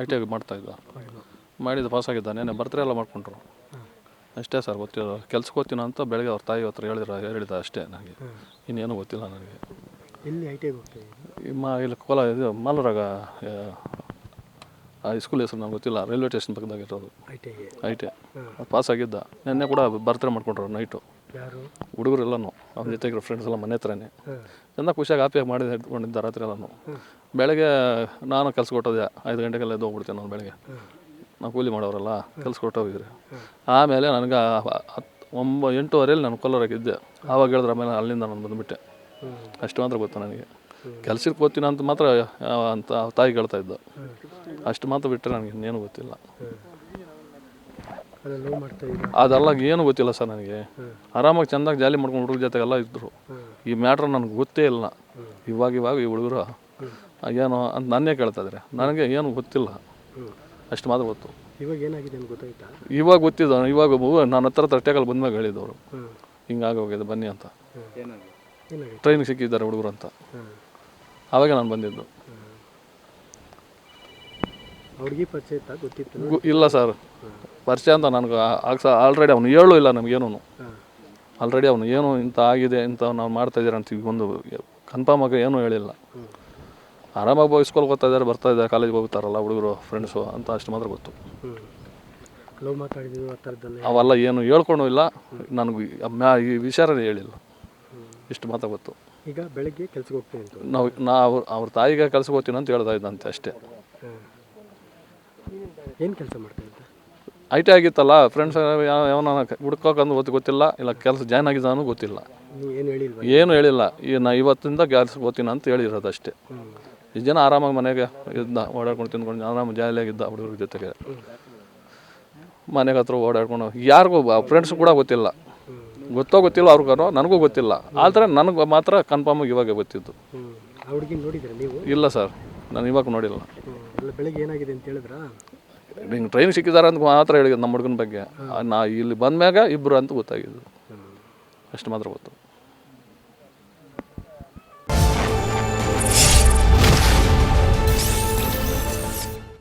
I T I ಮಾಡ್ತಾಯಿದ್ದ ಮಾಡಿದ pass ಆಗಿದ್ದ ನೆನೆ ಬರ್ತ್ರೆ ಎಲ್ಲ ಮಾಡ್ಕೊಂಡ್ರು. ಅಷ್ಟೇ ಸರ್ ಗೊತ್ತಿಲ್ಲ ಕೆಲ್ಸಕ್ಕೆ ಹೋಗ್ತೀನ ಅಂತ ಬೆಳಗ್ಗೆ ಅವ್ರ ತಾಯಿ ಹತ್ರ ಹೇಳಿದ್ರ ಹೇಳಿದ ಅಷ್ಟೇ ನನಗೆ. ಇನ್ನೇನು ಗೊತ್ತಿಲ್ಲ ನನಗೆ. ಎಲ್ಲಿ ಐ ಟಿ ಮಾ ಇಲ್ಲಿ ಕೋಲ ಇದು ಮಾಲೂರಾಗ ಆ ಸ್ಕೂಲ್ ಹೆಸರು ನಂಗೆ ಗೊತ್ತಿಲ್ಲ ರೈಲ್ವೆ ಸ್ಟೇಷನ್ ಪಕ್ಕದಾಗ ಇರೋದು. I T I T pass ಆಗಿದ್ದ. ನೆನ್ನೆ ಕೂಡ ಬರ್ತ್ರೆ ಮಾಡ್ಕೊಂಡ್ರು ನೈಟು ಯಾರು? ಹುಡುಗರೆಲ್ಲನೂ. ಅವ್ನ ಜೊತೆಗಿರೋ ಫ್ರೆಂಡ್ಸ್ ಎಲ್ಲ ಮನೆ ಹತ್ರನೇ. ಚೆನ್ನಾಗಿ ಚೆಂದ ಖುಷಿಯಾಗಿ ಆಪಿಯಾಗಿ ಮಾಡಿದೆ ಇಟ್ಕೊಂಡಿದ್ದ ರಾತ್ರಿ ಎಲ್ಲನೂ. ಬೆಳಗ್ಗೆ ನಾನು ಕೆಲ್ಸ ಕೊಟ್ಟೋದೆ ಐದು ಗಂಟೆಗೆಲ್ಲ ಎದ್ದು ಹೋಗ್ಬಿಡ್ತೇನೆ ನಾನು ಬೆಳಗ್ಗೆ. ನಾವು ಕೂಲಿ ಮಾಡೋರಲ್ಲ ಕೆಲ್ಸ ಕೊಟ್ಟೋಗಿದ್ರಿ ಆಮೇಲೆ ನನಗೆ ಹತ್ತು ಒಂಬ ಎಂಟೂವರೆಯಲ್ಲಿ ನಾನು ಕೊಲ್ಲೂರಾಗಿದ್ದೆ ಆವಾಗ ಹೇಳಿದ್ರೆ ಆಮೇಲೆ ಅಲ್ಲಿಂದ ನಾನು ಬಂದುಬಿಟ್ಟೆ. ಅಷ್ಟು ಮಾತ್ರ ಗೊತ್ತು ನನಗೆ. ಕೆಲ್ಸಕ್ಕೆ ಓದ್ತೀನಿ ಅಂತ ಮಾತ್ರ ಅಂತ ತಾಯಿ ಕೇಳ್ತಾ ಇದ್ದ. ಅಷ್ಟು ಮಾತ್ರ ಬಿಟ್ಟರೆ ನನಗೆ ಇನ್ನೇನು ಗೊತ್ತಿಲ್ಲ ಅದೇ ಲವ್ ಮಾಡ್ತಾ ಇದ್ದೀರಾ ಅದೆಲ್ಲ ಏನು ಗೊತ್ತಿಲ್ಲ ಸರ್ ನನಗೆ. ಆರಾಮಾಗಿ ಚೆಂದಾಗಿ ಜಾಲಿ ಮಾಡ್ಕೊಂಡು ಹುಡುಗ್ರ ಜೊತೆಗೆಲ್ಲ ಇದ್ದರು ಈ ಮ್ಯಾಟ್ರ್ ನನಗೆ ಗೊತ್ತೇ ಇಲ್ಲ. ಇವಾಗ ಇವಾಗ ಈ ಹುಡುಗರು. ಏನು ಅಂತ ನನ್ನೇ ಕೇಳ್ತಾ ಇದ್ದಾರೆ ನನಗೆ ಏನು ಗೊತ್ತಿಲ್ಲ. ಅಷ್ಟು ಮಾತ್ರ ಗೊತ್ತು. ಇವಾಗ ಏನಾಗಿದೆ ಅಂತ ಗೊತ್ತಾಯ್ತಾ? ಇವಾಗ ಗೊತ್ತಿದ್ದ ಇವಾಗ ನನ್ನ ನಾನು ಹತ್ರ ತಟ್ಟೆಗಳು ಬಂದ್ಮೇಲೆ ಹೇಳಿದವರು. ಹಾಂ ಹಿಂಗಾಗಿ ಹೋಗಿದೆ ಬನ್ನಿ ಅಂತ. ಟ್ರೈನಿಗೆ ಸಿಕ್ಕಿದ್ದಾರೆ ಹುಡುಗರು ಅಂತ. ಆವಾಗ ನಾನು ಬಂದಿದ್ದು. ಅವ್ರಿಗೆ ಪರಿಚಯ ಇತ್ತ? ಗೊತ್ತಿತ್ತು ಗು- ಇಲ್ಲ ಸರ್. ಪರಿಚಯ ಅಂತ ನನಗೆ ಆಗ ಆಲ್ರೆಡಿ ಅವನು ಹೇಳು ಇಲ್ಲ ನಮಗೇನು ಆಲ್ರೆಡಿ ಅವನು ಏನು ಇಂಥ ಆಗಿದೆ ಇಂಥ ನಾವು ಮಾಡ್ತಾ ಇದ್ದೀರ ಅಂತ ಈಗ ಒಂದು ಕನ್ಫರ್ಮ್ ಆಗಿ ಏನೂ ಹೇಳಿಲ್ಲ. ಆರಾಮಾಗಿ ಹೋಗಿ ಸ್ಕೂಲ್ಗೆ ಹೋಗ್ತಾ ಇದ್ದಾರೆ ಬರ್ತಾ ಇದ್ದಾರೆ ಕಾಲೇಜ್ಗೆ ಹೋಗ್ತಾರಲ್ಲ ಹುಡುಗರು ಫ್ರೆಂಡ್ಸು ಅಂತ ಅಷ್ಟು ಮಾತ್ರ ಗೊತ್ತು. ಹ್ಞೂ ಲವ್ ಮಾತಾಡಿದ್ದೀವಿ ಆ ಥರದ್ದೆಲ್ಲ ಅವೆಲ್ಲ ಏನು ಹೇಳ್ಕೊಂಡು ಇಲ್ಲ. ನನಗೆ ಈ ವಿಚಾರ ಹೇಳಿಲ್ಲ. ಇಷ್ಟು ಮಾತ್ರ ಗೊತ್ತು. ಈಗ ಬೆಳಗ್ಗೆ ಕೆಲಸಕ್ಕೆ ಹೋಗ್ತೀನಿ ಅಂತ. ನಾವು ನಾ ಅವ್ರ ಅವ್ರ ತಾಯಿಗೆ ಕೆಲ್ಸಕ್ಕೆ ಹೋಗ್ತೀನಿ ಅಂತ ಹೇಳ್ತಾ ಇದ್ದಂತೆ ಅಷ್ಟೇ. ಹಾಂ ಏನು ಕೆಲಸ ಮಾಡ್ತಾ ಇದ್ದ ಐ ಟಿ ಆಗಿತ್ತಲ್ಲ ಫ್ರೆಂಡ್ಸ್ ಯಾವನ ಹುಡ್ಕೋಕಂದು ಗೊತ್ತು ಗೊತ್ತಿಲ್ಲ ಇಲ್ಲ ಕೆಲಸ ಜಾಯ್ನ್ ಆಗಿದ್ದಾನು ಗೊತ್ತಿಲ್ಲ. ನೀವು ಏನು ಹೇಳಿಲ್ವಾ? ಏನು ಹೇಳಿಲ್ಲ. ಈ ನಾ ಇವತ್ತಿಂದ ಕೆಲ್ಸಕ್ಕೆ ಹೋಗ್ತೀನಿ ಅಂತ ಹೇಳಿರೋದು ಅಷ್ಟೇ. ಈ ಇಷ್ಟು ಜನ ಆರಾಮಾಗಿ ಮನೆಗೆ ಇದ್ದ ಓಡಾಡ್ಕೊಂಡು ತಿಂದ್ಕೊಂಡು ಆರಾಮ ಜಾಲಿಯಾಗಿದ್ದ ಹುಡುಗರ ಜೊತೆಗೆ. ಮನೆಗೆ ಹತ್ರ ಓಡಾಡ್ಕೊಂಡು ಯಾರಿಗೂ ಫ್ರೆಂಡ್ಸ್ ಕೂಡ ಗೊತ್ತಿಲ್ಲ. ಗೊತ್ತೋ ಗೊತ್ತಿಲ್ಲ ಅವ್ರಿಗೂ ನನಗೂ ಗೊತ್ತಿಲ್ಲ. ಆದರೆ ನನಗೆ ಮಾತ್ರ ಕನ್ಫರ್ಮ್ ಇವಾಗ ಗೊತ್ತಿದ್ದು. ಹ್ಞೂ ಆ ಹುಡುಗಿ ನೋಡಿದ್ರೆ ನೀವು? ಇಲ್ಲ ಸರ್ ನಾನು ಇವಾಗ ನೋಡಿಲ್ಲ. ಬೆಳಗ್ಗೆ ಏನಾಗಿದೆ ಅಂತ ಹೇಳಿದ್ರಾ? ಹಿಂಗೆ ಟ್ರೈನ್ ಸಿಕ್ಕಿದ್ದಾರೆ ಅಂತ ಮಾತ್ರ ಹೇಳಿದ್ದು ನಮ್ಮ ಹುಡುಗನ ಬಗ್ಗೆ. ನಾ ಇಲ್ಲಿ ಬಂದ ಮ್ಯಾಗ ಇಬ್ಬರು ಅಂತ ಗೊತ್ತಾಗಿದ್ದು. ಅಷ್ಟು ಮಾತ್ರ ಗೊತ್ತು.